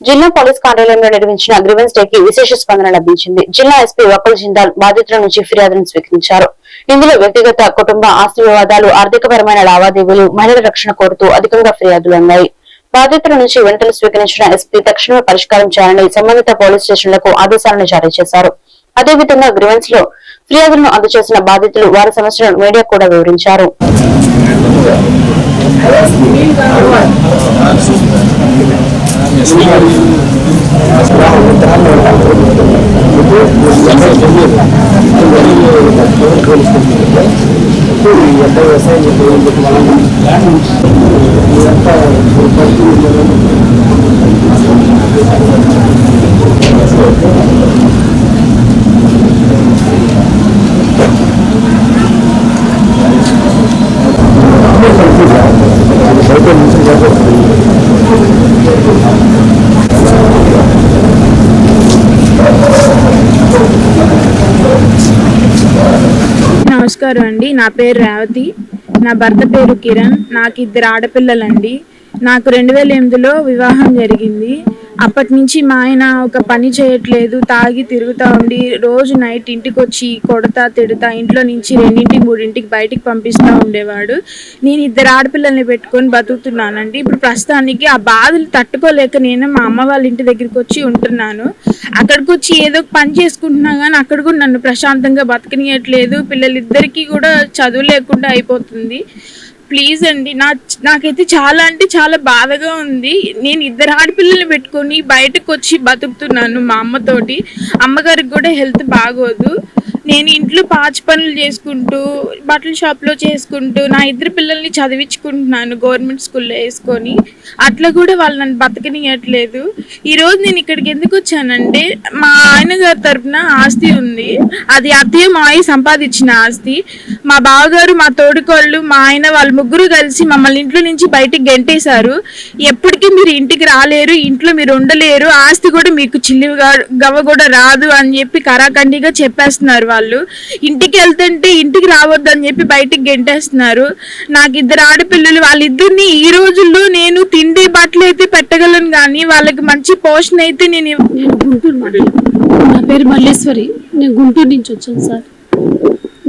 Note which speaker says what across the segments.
Speaker 1: జిల్లా పోలీస్ కార్యాలయంలో నిర్వహించిన గ్రివెన్స్ డే కి విశేష స్పందన లభించింది. జిల్లా ఎస్పీ వకుల్ జిందాల్ బాధితుల నుంచి ఫిర్యాదులను స్వీకరించారు. ఇందులో వ్యక్తిగత కుటుంబ ఆస్తి వివాదాలు ఆర్థికపరమైన లావాదేవీలు మహిళల రక్షణ కోరుతూ అధికంగా ఫిర్యాదులు ఉన్నాయి బాధితుల నుంచి వెంటనే స్వీకరించిన ఎస్పీ తక్షణమే పరిష్కారం చేయాలని సంబంధిత పోలీస్ స్టేషన్లకు ఆదేశాలను జారీ చేశారు. అదేవిధంగా గ్రివెన్స్లో ఫిర్యాదులను అందజేసిన బాధితులు వారి సమస్యలను మీడియా కూడా వివరించారు. Bismillah Thank you.
Speaker 2: నమస్కారం అండి. నా పేరు రేవతి. నా భర్త పేరు కిరణ్. నాకు ఇద్దరు ఆడపిల్లలండి. నాకు రెండు వేల ఎనిమిదిలో వివాహం జరిగింది. అప్పటి నుంచి మా ఆయన ఒక పని చేయట్లేదు తాగి తిరుగుతూ ఉండి రోజు నైట్ ఇంటికి వచ్చి కొడతా తిడతా ఇంట్లో నుంచి రెండింటికి మూడింటికి బయటికి పంపిస్తూ ఉండేవాడు. నేను ఇద్దరు ఆడపిల్లల్ని పెట్టుకొని బతుకుతున్నానండి. ఇప్పుడు ప్రస్తుతానికి ఆ బాధలు తట్టుకోలేక నేను మా అమ్మ వాళ్ళ ఇంటి దగ్గరికి వచ్చి ఉంటున్నాను. అక్కడికి వచ్చి ఏదో ఒక పని చేసుకుంటున్నా కానీ అక్కడ కూడా నన్ను ప్రశాంతంగా బతకనియట్లేదు. పిల్లలిద్దరికీ కూడా చదువు లేకుండా అయిపోతుంది. ప్లీజ్ అండి. నా నాకైతే చాలా అంటే చాలా బాధగా ఉంది. నేను ఇద్దరు ఆడపిల్లల్ని పెట్టుకొని బయటకు వచ్చి బతుకుతున్నాను మా అమ్మతోటి. అమ్మగారికి కూడా హెల్త్ బాగోదు. నేను ఇంట్లో పాచి పనులు చేసుకుంటూ బట్టల షాప్లో చేసుకుంటూ నా ఇద్దరు పిల్లల్ని చదివించుకుంటున్నాను గవర్నమెంట్ స్కూల్లో వేసుకొని. అట్లా కూడా వాళ్ళు నన్ను బతకనియట్లేదు. ఈరోజు నేను ఇక్కడికి ఎందుకు వచ్చానంటే మా ఆయన గారి తరపున ఆస్తి ఉంది. అది అత్తయ్య మా సంపాదించిన ఆస్తి. మా బావగారు మా తోడుకోళ్ళు మా ఆయన వాళ్ళ ముగ్గురు కలిసి మమ్మల్ని ఇంట్లో నుంచి బయటికి గెంటేశారు. ఎప్పటికీ మీరు ఇంటికి రాలేరు ఇంట్లో మీరు ఉండలేరు ఆస్తి కూడా మీకు చిల్లిగా గవ్వ కూడా రాదు అని చెప్పి కరాఖండిగా చెప్పేస్తున్నారు వాళ్ళు. ఇంటికి వెళ్తుంటే ఇంటికి రావద్దు అని చెప్పి బయటికి గెంటేస్తున్నారు. నాకు ఇద్దరు ఆడపిల్లలు వాళ్ళిద్దరిని ఈ రోజుల్లో నేను తిండి బట్టలు అయితే పెట్టగలను కానీ వాళ్ళకి మంచి పోషణ అయితే నేను
Speaker 3: గుంటూరు నా పేరు మల్లేశ్వరి. నేను గుంటూరు నుంచి వచ్చాను సార్.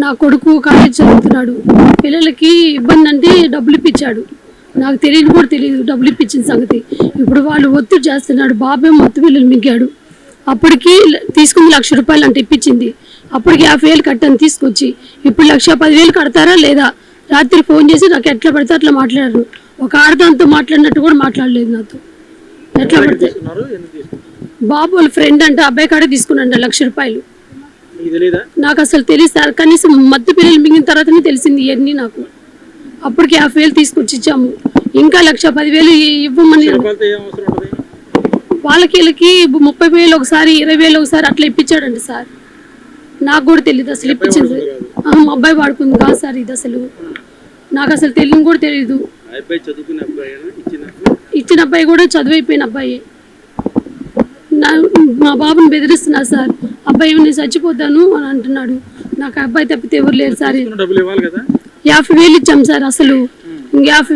Speaker 3: నా కొడుకు కాలేజ్ చదువుతున్నాడు. పిల్లలకి ఇబ్బంది అంటే డబ్బులు ఇప్పించాడు. నాకు తెలియదు కూడా తెలియదు డబ్బులు ఇప్పించిన సంగతి. ఇప్పుడు వాళ్ళు ఒత్తిడి చేస్తున్నాడు. బాబే మొత్తం పిల్లలు మిగ్గాడు అప్పటికి తీసుకుంది లక్ష రూపాయలు అంటే ఇప్పించింది. అప్పటికి యాభై వేలు కట్టాను తీసుకొచ్చి ఇప్పుడు లక్ష పదివేలు కడతారా లేదా? రాత్రి ఫోన్ చేసి నాకు ఎట్లా పడితే అట్లా మాట్లాడారు ఒక ఆడదాంతో మాట్లాడినట్టు కూడా మాట్లాడలేదు నాతో. ఎట్లా పడితే. బాబు వాళ్ళ ఫ్రెండ్ అంటే అబ్బాయి కాడే తీసుకున్నాడు లక్ష రూపాయలు. నాకు అసలు తెలియదు సార్. కనీసం మధ్య పిల్లలు మిగిలిన తర్వాతనే తెలిసింది ఇవన్నీ నాకు. అప్పటికి యాభై వేలు తీసుకొచ్చి ఇచ్చాము. ఇంకా లక్ష పదివేలు ఇవ్వమని వాళ్ళకి వీళ్ళకి ముప్పై వేలు ఒకసారి ఇరవై వేలు ఒకసారి అట్లా ఇప్పించాడండి సార్. నాకు కూడా తెలియదు అసలు ఇప్పించింది. మా అబ్బాయి వాడుకుంది కాదు సార్ ఇది అసలు. నాకు అసలు తెలియదు కూడా తెలియదు
Speaker 4: ఇచ్చిన
Speaker 3: అబ్బాయి? కూడా చదువైపోయిన అబ్బాయి. మా బాబుని బెదిరిస్తున్నారు సార్. అబ్బాయి నేను చచ్చిపోతాను అని అంటున్నాడు. నాకు అబ్బాయి తప్పితే ఎవరు లేరు సార్. యాభై వేలు ఇచ్చాం సార్ అసలు. ఇంక యాభై